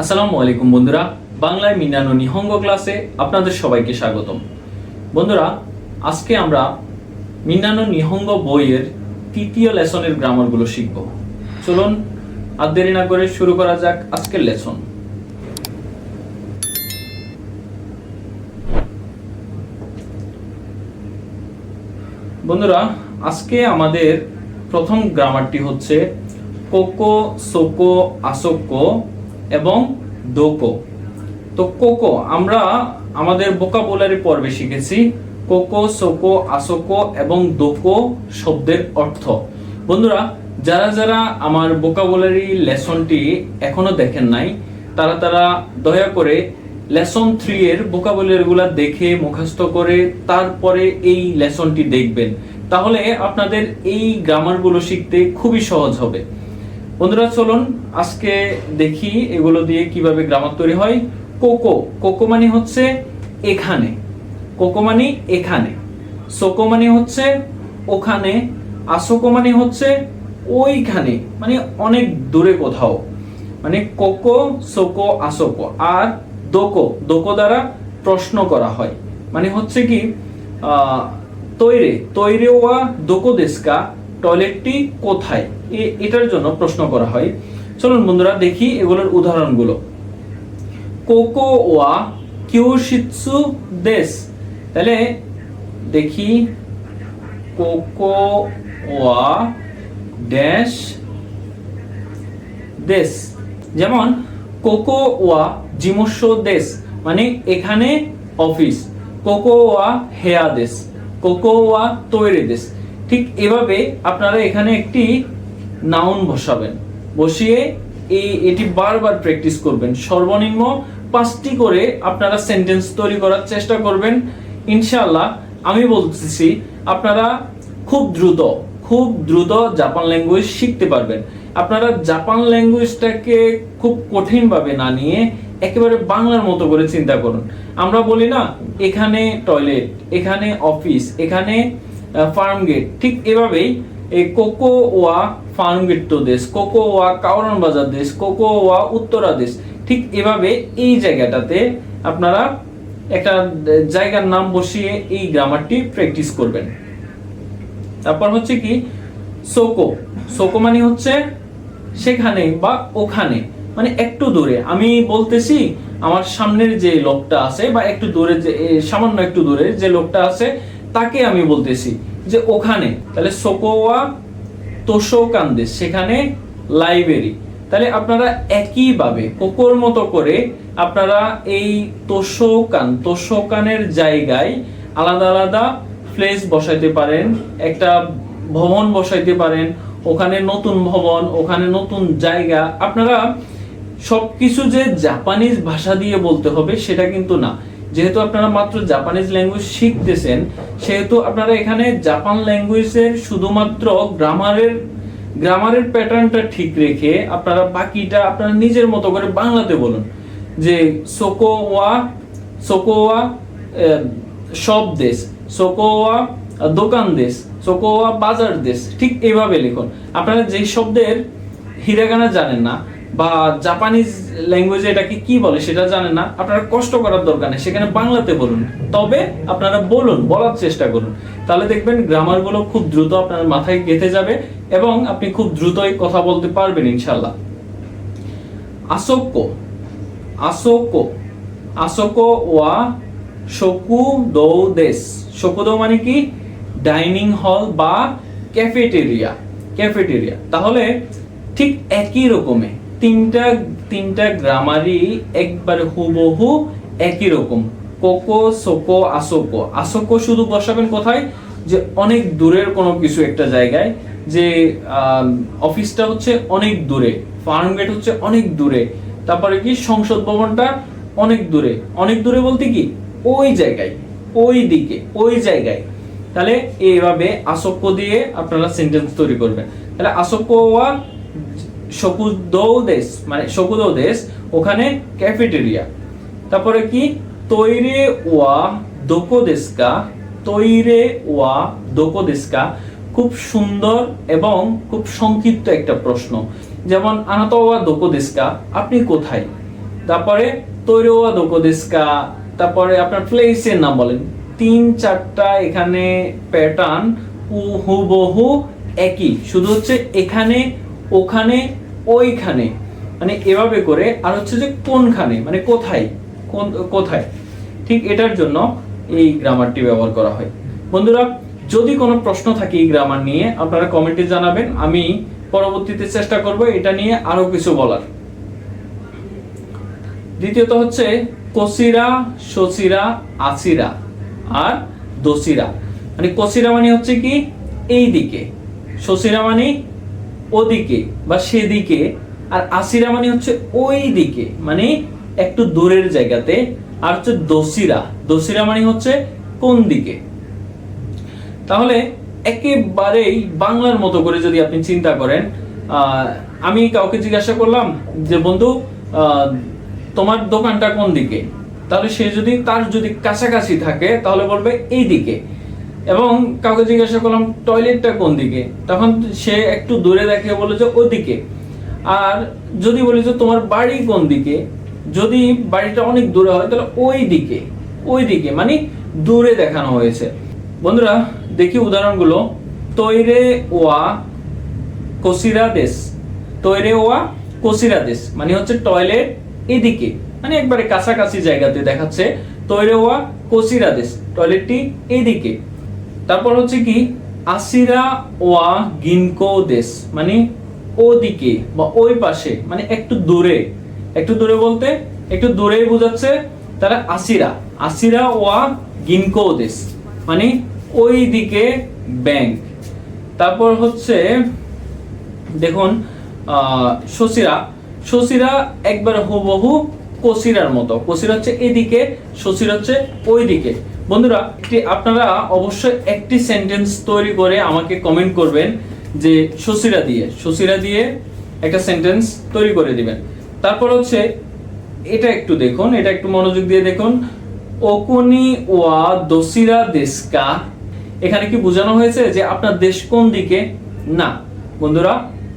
আসসালামু আলাইকুম বন্ধুরা, বাংলায় মিনানো নিহঙ্গ ক্লাসে আপনাদের সবাইকে স্বাগতম। বন্ধুরা, আজকে আমরা মিনানো নিহঙ্গ বইয়ের তৃতীয় লেসনের গ্রামারগুলো শিখব। চলুন, আর দেরি না করে শুরু করা যাক আজকের লেসন। বন্ধুরা, আজকে আমাদের প্রথম গ্রামারটি হচ্ছে কোকো, সোকো আসোকো এবং দোকো। তো কোকো, আমরা আমাদের বোকাবুলারি পর্বে শিখেছি কোকো, সোকো, আসোকো এবং দোকো শব্দের অর্থ। বন্ধুরা, যারা যারা আমার বোকাবুলারি লেসনটি এখনও দেখেন নাই, তারা তারা দয়া করে লেসন থ্রি এর ভোকাবুলারিগুলো দেখে, মুখস্থ করে তারপরে এই লেসনটি দেখবেন। তাহলে আপনাদের এই গ্রামারগুলো শিখতে খুবই সহজ হবে। বন্ধুরা, চলুন আজকে দেখি এগুলো দিয়ে কীভাবে গ্রামার তৈরি হয়। কোকো কোকো মানে হচ্ছে এখানে। কোকো মানে এখানে। সোকো মানে হচ্ছে ওখানে। আসোকো মানে হচ্ছে ওইখানে। মানে অনেক দূরে কোথাও। মানে কোকো, সোকো আসোকো আর দোকো দোকো দ্বারা প্রশ্ন করা হয়। মানে হচ্ছে কি তৈরে তৈরে ওয়া দোকো দেশকা। টয়লেটটি কোথায়? এটার জন্য প্রশ্ন করা হয়। চলুন বন্ধুরা, দেখি এগুলোর উদাহরণগুলো। কোকো ওয়া কিউশিৎসু দেশ। তাহলে দেখি, কোকো ওয়া ড্যাশ দেশ। যেমন, কোকো ওয়া জিমস্য দেশ মানে এখানে অফিস। কোকো ওয়া হেয়া দেশ। কোকো ওয়া তৈরি দেশ। ঠিক এভাবে আপনারা এখানে একটি নাউন বসাবেন। বসিয়ে এই, এটি বারবার প্র্যাকটিস করবেন। সর্বনিম্ন পাঁচটি করে আপনারা সেন্টেন্স তৈরি করার চেষ্টা করবেন। ইনশাআল্লাহ, আমি বলতেছি, আপনারা খুব দ্রুত খুব দ্রুত জাপান ল্যাঙ্গুয়েজ শিখতে পারবেন। আপনারা জাপান ল্যাঙ্গুয়েজটাকে খুব কঠিনভাবে না নিয়ে একেবারে বাংলার মতো করে চিন্তা করুন। আমরা বলি না, এখানে টয়লেট এখানে অফিস এখানে ফার্ম গেট ঠিক এভাবেই এই কোকো ফার্ম গেট তো দেশ কোকো কাউরান বাজার দেশ কোকো উত্তরা দেশ। ঠিক এভাবে এই জায়গাটাতে আপনারা একটা জায়গার নাম বসিয়ে এই গ্রামারটি প্র্যাকটিস করবেন। তারপর হচ্ছে কি সোকো সোকো মানে হচ্ছে সেখানে বা ওখানে। মানে একটু দূরে। আমি বলতেছি, আমার সামনের যে লোকটা আছে বা একটু দূরে যে সামান্য একটু দূরে যে লোকটা আছে তাকে আমি বলতেছি যে ওখানে, তাহলে সোকোয়া তোষোকান্দেশ সেখানে লাইব্রেরি তাহলে আপনারা একইভাবে কোকোর মতো করে আপনারা এই তোষোকান তোষোকানের জায়গায় আলাদা আলাদা প্লেস বসাইতে পারেন, একটা ভবন বসাইতে পারেন, ওখানে নতুন ভবন, ওখানে নতুন জায়গা। আপনারা সবকিছু যে জাপানিজ ভাষা দিয়ে বলতে হবে সেটা কিন্তু না। যেহেতু আপনারা মাত্র জাপানিজ ল্যাঙ্গুয়েজ শিখতেছেন, সেহেতু আপনারা এখানে জাপান ল্যাঙ্গুয়েজের শুধুমাত্র গ্রামারের গ্রামারের প্যাটার্নটা ঠিক রেখে আপনারা বাকিটা আপনারা নিজের মতো করে বাংলাতে বলুন। যে সোকোয়া সোকোয়া সব দেশ সোকোয়া দোকান দেশ সোকোয়া বাজার দেশ, ঠিক এইভাবে লিখুন। আপনারা যে শব্দের হিরাগানা জানেন না বা জাপানিজ ল্যাঙ্গুয়েজে এটাকে কি বলে সেটা জানে না। আপনারা কষ্ট করার দরকার নেই। সেখানে বাংলাতে বলুন। তবে আপনারা বলুন, বলার চেষ্টা করুন। তাহলে দেখবেন গ্রামারগুলো খুব দ্রুত আপনার মাথায় গেঁথে যাবে এবং আপনি খুব দ্রুতই কথা বলতে পারবেন ইনশাল্লাহ আসোকো আসোকো আসোকো ওয়া শকু দৌ দেশ। শকুদৌ মানে কি? ডাইনিং হল বা ক্যাফেটেরিয়া। ক্যাফেটেরিয়া। তাহলে ঠিক একই রকমে তিনটা তিনটা গ্রামারই একবারে হুবহু একই রকম। কোকো, সোকো, আসোকো। আসোকো শুধু বসাবেন কোথায়? যে অনেক দূরের কোনো কিছু একটা জায়গায়, যে অফিসটা হচ্ছে অনেক দূরে ফার্ম গেট হচ্ছে অনেক দূরে, তারপরে কি সংসদ ভবনটা অনেক দূরে। অনেক দূরে বলতে কি? ওই জায়গায়, ওই দিকে, ওই জায়গায়। তাহলে এইভাবে আসক্য দিয়ে আপনারা সেন্টেন্স তৈরি করবেন। তাহলে আসক্য ওয়া দেশ মানে শকুদৌ দেশ ওখানে ক্যাফেটেরিয়া তারপরে কি? তৈরে ওয়া দোকো দেশকা তৈরে ওয়া দোকো খুব সুন্দর এবং খুব সংক্ষিপ্ত একটা প্রশ্ন। যেমন আনাতো ওয়া দোকো দেশকা আপনি কোথায়? তারপরে, তৈরোয়া দোকোদেস্কা তারপরে আপনার প্লেসের নাম বলেন। তিন চারটা এখানে প্যাটার্ন হুবহু একই। শুধু হচ্ছে এখানে, ওখানে ওইখানে। মানে এভাবে করে, আর হচ্ছে যে কোনখানে? মানে কোথায়? কোন, কোথায়? ঠিক এটার জন্য এই গ্রামারটি ব্যবহার করা হয়। বন্ধুরা, যদি কোনো প্রশ্ন থাকে এই গ্রামার নিয়ে, আপনারা কমেন্টে জানাবেন। আমি পরবর্তীতে চেষ্টা করব এটা নিয়ে আরও কিছু বলার। দ্বিতীয়ত হচ্ছে, কসিরা, সসিরা, আসিরা আর দোসিরা। মানে কসিরা মানে হচ্ছে কি? এই দিকে সসিরা মানে ওদিকে বা সেদিকে, আর আসিরা মানে হচ্ছে ওই দিকে মানে একটু দূরের জায়গাতে, আর হচ্ছে দোসিরা। দোসিরা মানে হচ্ছে কোন দিকে? তাহলে একেবারেই বাংলার মতো করে যদি আপনি চিন্তা করেন আমি কাউকে জিজ্ঞাসা করলাম যে, বন্ধু তোমার দোকানটা কোন দিকে? তাহলে সে যদি, তার যদি কাছাকাছি থাকে, তাহলে বলবে এই দিকে এবং কাউকে জিজ্ঞাসা করলাম টয়লেটটা কোন দিকে? তখন সে একটু দূরে দেখে বলে যে, ওদিকে। আর যদি বলি যে, তোমার বাড়ি কোন দিকে? যদি বাড়িটা অনেক দূরে হয়, তাহলে ওই দিকে ওই দিকে মানে দূরে দেখানো হয়েছে। বন্ধুরা, দেখি উদাহরণগুলো। তৈরে ওয়া কসিরা দেশ। তৈরে ওয়া কসিরা দেশ মানে হচ্ছে টয়লেট এদিকে মানে একবারে কাছাকাছি জায়গাতে দেখাচ্ছে। তৈরে ওয়া কসিরা দেশ, টয়লেটটি এইদিকে তারপর হচ্ছে কি, আসিরা ওয়া গিনকো দেশ মানে ওদিকে বা ওই পাশে মানে একটু দূরে। একটু দূরে বলতে, একটু দূরেই বোঝাচ্ছে তারা আসিরা। আসিরা ওয়া গিনকো দেশ মানে ওই দিকে ব্যাংক। তারপর হচ্ছে, দেখুন শশিরা শশিরা একবার হুবহু কসিরার মতো। কসিরা হচ্ছে এদিকে শশিরা হচ্ছে ওইদিকে। বন্ধুরা আপনারা অবশ্যই একটি সেন্টেন্স তৈরি করে আমাকে কমেন্ট করবেন যে শশিরা দিয়ে শশিরা দিয়ে একটা সেন্টেন্স তৈরি করে দিবেন। তারপর হচ্ছে, এটা একটু দেখুন, এটা একটু মনোযোগ দিয়ে দেখুন। ওকুনি ওয়া দোসিরা দেশকা। এখানে কি বোঝানো হয়েছে যে আপনার দেশ কোন দিকে? না। বন্ধুরা,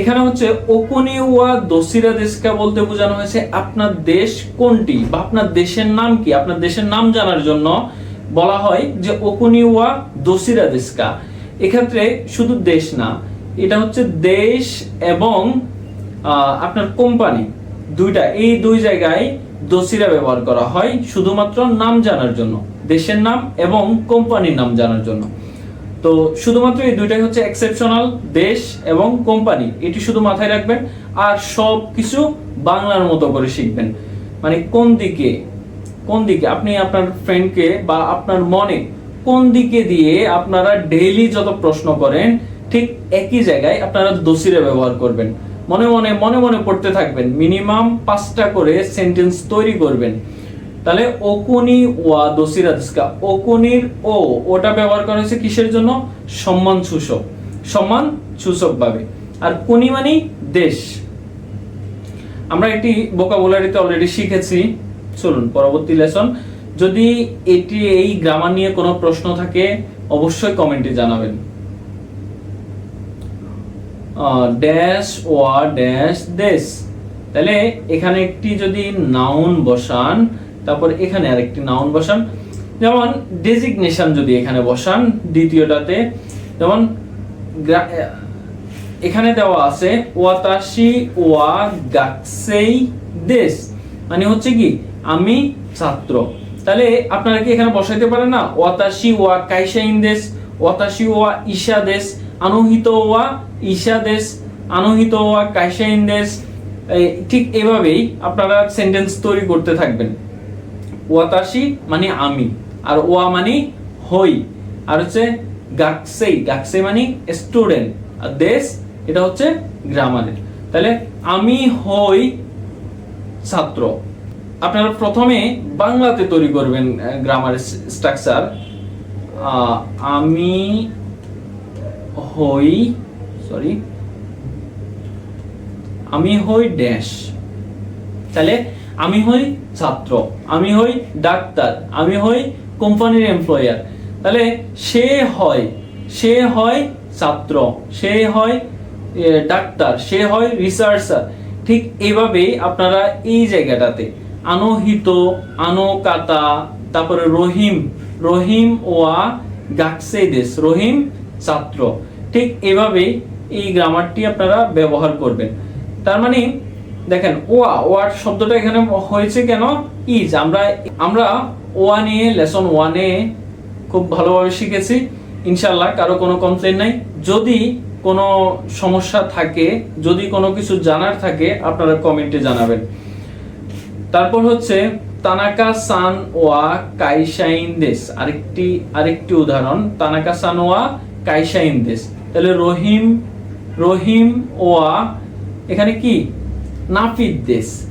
এখানে হচ্ছে ওকুনি ওয়া দোসিরা দেশকা বলতে বোঝানো হয়েছে আপনার দেশ কোনটি বা আপনার দেশের নাম কি? আপনার দেশের নাম জানার জন্য বলা হয় যে ওকুনি ওয়া দোসিরা দেশকা। এক্ষেত্রে শুধু দেশ না, এটা হচ্ছে দেশ এবং আপনার কোম্পানি। দুইটা, এই দুই জায়গায় দোষীরা ব্যবহার করা হয় শুধুমাত্র নাম জানার জন্য, দেশের নাম এবং কোম্পানির নাম জানার জন্য। তো শুধুমাত্র এই দুইটাই হচ্ছে এক্সেপশনাল দেশ এবং কোম্পানি। এটি শুধু মাথায় রাখবেন, আর সব কিছু বাংলার মতো করে শিখবেন। মানে কোন দিকে কোন দিকে? আপনি আপনার ফ্রেন্ডকে বা আপনার মনে কোন দিকে দিয়ে আপনারা ডেইলি যত প্রশ্ন করেন, ঠিক একই জায়গায় আপনারা দোষীরা ব্যবহার করবেন। মনে মনে মনে মনে পড়তে থাকবেন। মিনিমাম পাঁচটা করে সেন্টেন্স তৈরি করবেন। তাহলে ওকুনি ওয়া দোসিরা দিস্কা ওকুনির ও, ওটা ব্যবহার করা হয়েছে কিসের জন্য? সম্মান সূচক। সম্মান সূচক ভাবে। আর কুনি মানে দেশ। আমরা এটি ভোকাবুলারিতে অলরেডি শিখেছি। চলুন, পরবর্তী লেসন যদি এটি এই গ্রামার নিয়ে কোনো প্রশ্ন থাকে, অবশ্যই কমেন্টে জানাবেন। ড্যাশ ওয়া ড্যাশ দেশ তাহলে এখানে একটি যদি নাউন বসান, তারপর এখানে আরেকটি নাউন বসান। যেমন ডেজিগনেশন যদি এখানে বসান, দ্বিতীয়টাতে। যেমন এখানে দেওয়া আছে ওয়াতাশি ওয়া গাকসেই দেশ মানে হচ্ছে কি আমি ছাত্র। তাহলে আপনারা কি এখানে বসাইতে পারেন না? ওয়াতাশি ওয়া কাইশাইন দেশ ওয়াতাশি ওয়া ঈশা দেশ, আনোহিত ওয়া ঈশা দেশ, আনোহিত ওয়া কাইশাইন দেশ। ঠিক এভাবেই আপনারা সেন্টেন্স তৈরি করতে থাকবেন। ওয়াতাশি মানে আমি, আর ওয়া মানে হই। আর হচ্ছে গাকসেই গাকসেই মানে স্টুডেন্ট আর দেশ, এটা হচ্ছে গ্রামারের তাহলে আমি হই ছাত্র। আপনারা প্রথমে বাংলাতে তৈরি করবেন গ্রামার স্ট্রাকচার আমি হই সরি আমি হই ড্যাশ তাহলে আমি হই ছাত্র, আমি হই ডাক্তার, আমি হই কোম্পানির এমপ্লয়ার তাহলে সে হয় সে হয় ছাত্র, সে হয় ডাক্তার, সে হয় রিসার্চার ঠিক এইভাবেই আপনারা এই জায়গাটাতে আনোহিত, আনোকাতা, তারপরে রহিম রহিম ওয়া গাকসেদেস রহিম ছাত্র। ঠিক এভাবেই এই গ্রামারটি আপনারা ব্যবহার করবেন। তার মানে দেখেন, ওয়া, ওয়ার শব্দটা এখানে হয়েছে কেন? ইজ। আমরা আমরা ওয়া নিয়ে, লেসন ওয়ানে খুব ভালোভাবে শিখেছি। ইনশাল্লাহ কারও কোনো কমপ্লেন নাই। যদি কোনো সমস্যা থাকে, যদি কোনো কিছু জানার থাকে, আপনারা কমেন্টে জানাবেন। তারপর হচ্ছে তানাকা সান ওয়া কাইশাইন দেশ। আরেকটি আরেকটি উদাহরণ, তানাকা সান ওয়া কাইশাইন দেশ। তাহলে রহিম রহিম ওয়া এখানে কি? নাফিদ দেশ।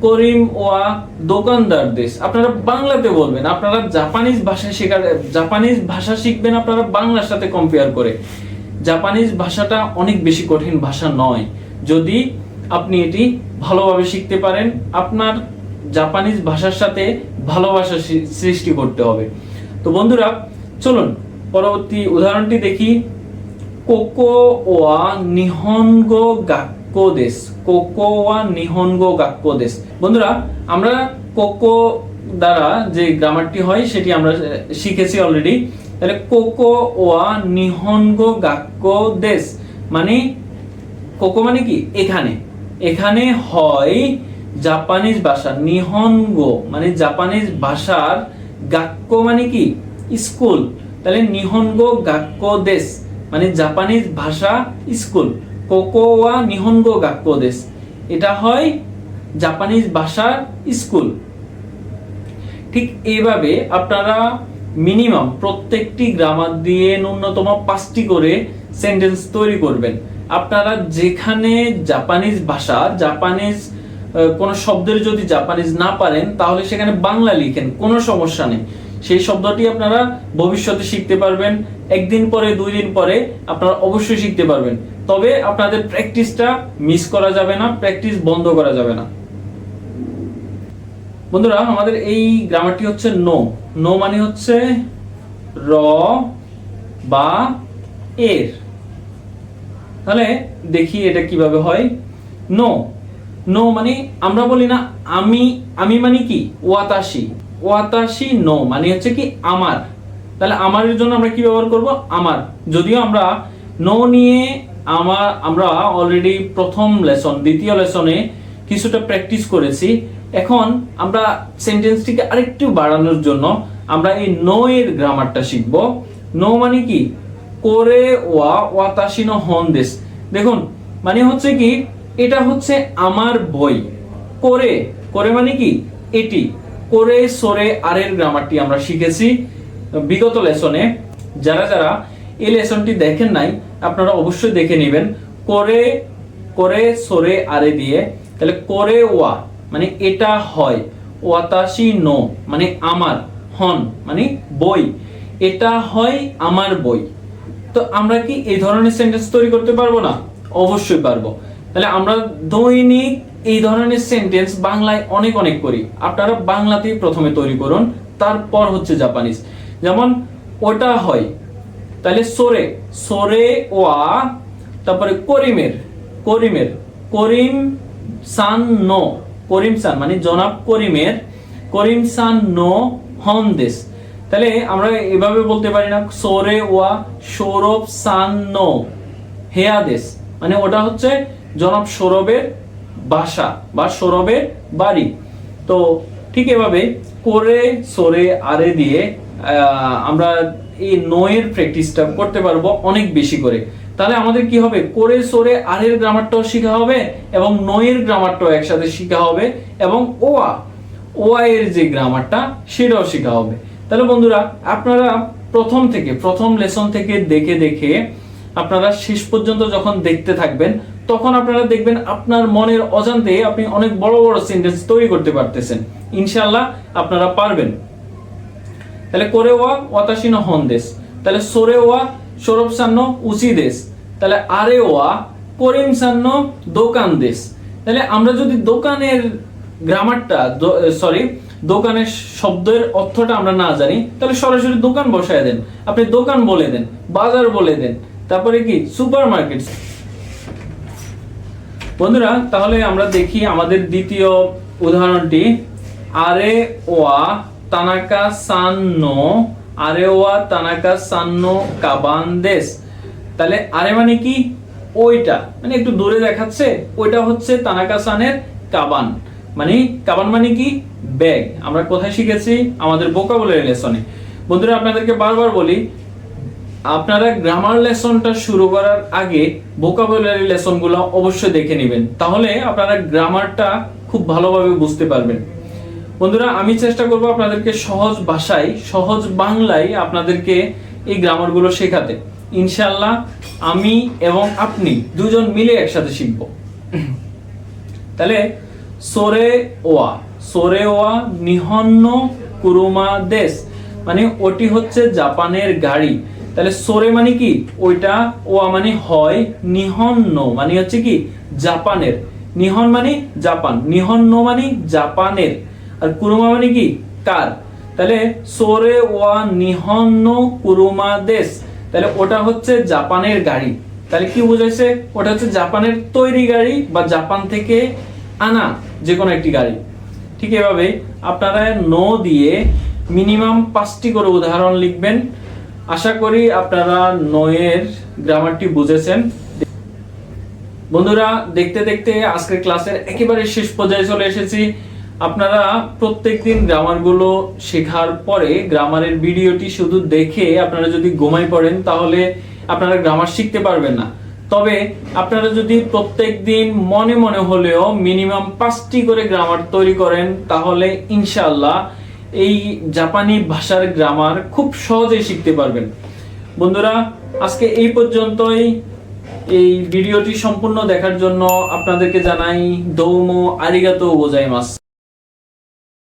করিম ওয়া দোকানদার দেশ। আপনারা বাংলাতে বলবেন, আপনারা জাপানিজ ভাষা শেখার, জাপানিজ ভাষা শিখবেন আপনারা বাংলার সাথে কম্পেয়ার করে। জাপানিজ ভাষাটা অনেক বেশি কঠিন ভাষা নয়। যদি আপনি এটি ভালোভাবে শিখতে পারেন, আপনার জাপানিজ ভাষার সাথে ভালোবাসা সৃষ্টি করতে হবে। তো বন্ধুরা, চলুন পরবর্তী উদাহরণটি দেখি। কোকো ওয়া নিহনগো গাক্কো দেশ। কোকো ওয়া নিহনগো গাক্কো দেশ। বন্ধুরা, আমরা কোকো দ্বারা যে গ্রামারটি হয়, সেটি আমরা শিখেছি অলরেডি তাহলে কোকো ওয়া নিহনগো গাক্কো দেশ মানে কোকো মানে কি? এখানে। এখানে হয় জাপানিজ ভাষা, নিহঙ্গ মানে জাপানিজ ভাষার গাক্য মানে কি? স্কুল। তাহলে নিহঙ্গ গাক্কো দেশ মানে জাপানিজ ভাষা স্কুল। কোকো ওয়া নিহনগো গাক্কো দেশ। এটা হয় জাপানিজ ভাষার স্কুল। ঠিক এইভাবে আপনারা মিনিমাম প্রত্যেকটি গ্রামার দিয়ে ন্যূনতম পাঁচটি করে সেন্টেন্স তৈরি করবেন। আপনারা যেখানে জাপানিজ ভাষা, জাপানিজ কোনো শব্দের যদি জাপানিজ না পারেন, তাহলে সেখানে বাংলা লিখেন, কোনো সমস্যা নেই। সেই শব্দটি আপনারা ভবিষ্যতে শিখতে পারবেন, একদিন পরে, দুই দিন পরে আপনারা অবশ্যই শিখতে পারবেন। তবে আপনাদের প্র্যাকটিসটা মিস করা যাবে না, প্র্যাকটিস বন্ধ করা যাবে না। বন্ধুরা, আমাদের এই গ্রামারটি হচ্ছে নো। নো মানে হচ্ছে র বা এর। তাহলে দেখি এটা কীভাবে হয়। নো নো মানে আমরা বলি না আমি আমি মানে কি? ওয়াতাশি ওয়াতাশি নো মানে হচ্ছে কি আমার। তাহলে আমারের জন্য আমরা কি ব্যবহার করব? আমার। যদিও আমরা নো নিয়ে আমার, আমরা অলরেডি প্রথম লেসন দ্বিতীয় লেসনে কিছুটা প্র্যাকটিস করেছি। এখন আমরা সেন্টেন্সটিকে আরেকটু বাড়ানোর জন্য আমরা এই নো এর গ্রামারটা শিখব। নো মানে কি? করে ওয়া ওয়াতাশিনো হন দেশ দেখুন মানে হচ্ছে কি এটা হচ্ছে আমার বই। করে করে মানে কি? এটি। করে, সরে আরের গ্রামারটি আমরা শিখেছি বিগত লেসনে যারা যারা এই লেসনটি দেখেন নাই, আপনারা অবশ্যই দেখে নেবেন। করে করে, সরে, আরে দিয়ে। তাহলে করে, ওয়া মানে এটা হয়। ওয়াতাশি নো মানে আমার, হন মানে বই। এটা হয় আমার বই। তো আমরা কি এই ধরনের সেন্টেন্স তৈরি করতে পারব না? অবশ্যই পারব। তাহলে আমরা দৈনিক এই ধরনের সেন্টেন্স বাংলায় অনেক অনেক করি আপনারা বাংলাতেই প্রথমে তৈরি করুন, তারপর হচ্ছে জাপানিজ যেমন, ওটা হয়। তাহলে সোরে। সোরে ওয়া। তারপরে করিমের। করিমের। Karim son no. Karim son. মানে জনাব করিমের। করিম সান নো হন দেশ। তাহলে আমরা এভাবে বলতে পারি না, সোরে ওয়া, সৌরভ সান নো। হেয়াদেশ মানে ওটা হচ্ছে জনাব সৌরভের বাসা বা সৌরভের বাড়ি। তো ঠিক এভাবে করে, সরে, আরে দিয়ে আমরা এই নোয়ের প্র্যাকটিসটা করতে পারব অনেক বেশি করে। তাহলে আমাদের কি হবে? করে, সরে, আরের গ্রামারটাও শেখা হবে এবং নয়ের গ্রামারটাও একসাথে শেখা হবে এবং ওয়া ওয়া এর যে গ্রামারটা সেটাও শেখা হবে। তাহলে বন্ধুরা, আপনারা প্রথম থেকে, প্রথম লেসন থেকে দেখে দেখে আপনারা শেষ পর্যন্ত যখন দেখতে থাকবেন তখন আপনারা দেখবেন আপনার মনের অজান্তে আপনি অনেক বড় বড় সেন্টেন্স তৈরি করতে পারতেছেন। ইনশাল্লাহ আপনারা পারবেন। তাহলে করে ওয়া ওয়াতাসিন হন দেশ। তাহলে সরে ওয়া সৌরভ সান্ন উচি দেশ। তাহলে আরে ওয়া করিম সান্ন দোকান দেশ। তাহলে আমরা যদি দোকানের গ্রামারটা সরি দোকানের শব্দের অর্থটা আমরা না জানি, তাহলে সরাসরি দোকান বসায় দেন। আপনি দোকান বলে দেন, বাজার বলে দেন। তারপরে কি? সুপার মার্কেট বন্ধুরা, তাহলে আমরা দেখি আমাদের দ্বিতীয় উদাহরণটি। আরে ওয়া তানাকা সান্নো আরে ওয়া তানাকা সান্নো কাবান দেশ তাহলে আরে মানে কি? ওইটা। মানে একটু দূরে দেখাচ্ছে, ওইটা হচ্ছে তানাকা সানের কাবান। মানে কাবান মানে কি? ব্যাগ। আমরা কোথায় শিখেছি? আমাদের ভোকাবুলারি লেসনে বন্ধুরা, আপনাদেরকে বারবার বলি আপনারা গ্রামার লেসনটা শুরু করার আগে ভোকাবুলারি লেসনগুলো অবশ্যই দেখে নেবেন। তাহলে আপনারা গ্রামারটা খুব ভালোভাবে বুঝতে পারবেন। বন্ধুরা, আমি চেষ্টা করব আপনাদেরকে সহজ ভাষায়, সহজ বাংলায় আপনাদেরকে এই গ্রামারগুলো শেখাতে। ইনশাল্লাহ আমি এবং আপনি দুজন মিলে একসাথে শিখব। তাহলে, সোরে ওয়া সোরে ওয়া নিহন্ন কুরুমা দেশ মানে ওটি হচ্ছে জাপানের গাড়ি। তাহলে সোরে মানে কি? ওইটা ওয়া মানে হয় নিহন্ন মানে হচ্ছে কি? জাপানের। নিহন মানে জাপান, নিহন্ন মানে জাপানের। আর কুরুমা মানে কি? কার? তাহলে সোরে ওয়া নিহন্ন কুরুমা দেশ। তাহলে ওটা হচ্ছে জাপানের গাড়ি। তাহলে কি বুঝাইছে? ওটা হচ্ছে জাপানের তৈরি গাড়ি বা জাপান থেকে আনা যে কোনো একটি গাড়ি। ঠিক এভাবে আপনারা নো দিয়ে মিনিমাম পাঁচটি করে উদাহরণ লিখবেন। আশা করি আপনারা নয়ের গ্রামারটি বুঝেছেন। বন্ধুরা, দেখতে দেখতে আজকের ক্লাসের একেবারে শেষ পর্যায়ে চলে এসেছি। আপনারা প্রত্যেকদিন গ্রামারগুলো শেখার পরে গ্রামারের ভিডিওটি শুধু দেখে আপনারা যদি ঘুমাই পড়েন, তাহলে আপনারা গ্রামার শিখতে পারবেন না। তবে আপনারা যদি প্রত্যেক দিন মনে মনে হলেও মিনিমাম পাঁচটি করে গ্রামার তৈরি করেন, তাহলে ইনশাআল্লাহ এই জাপানি ভাষার গ্রামার খুব সহজেই শিখতে পারবেন। বন্ধুরা, আজকে এই পর্যন্তই। এই ভিডিওটি সম্পূর্ণ দেখার জন্য আপনাদেরকে জানাই দৌমো আরিগাতো গোজাইমাস।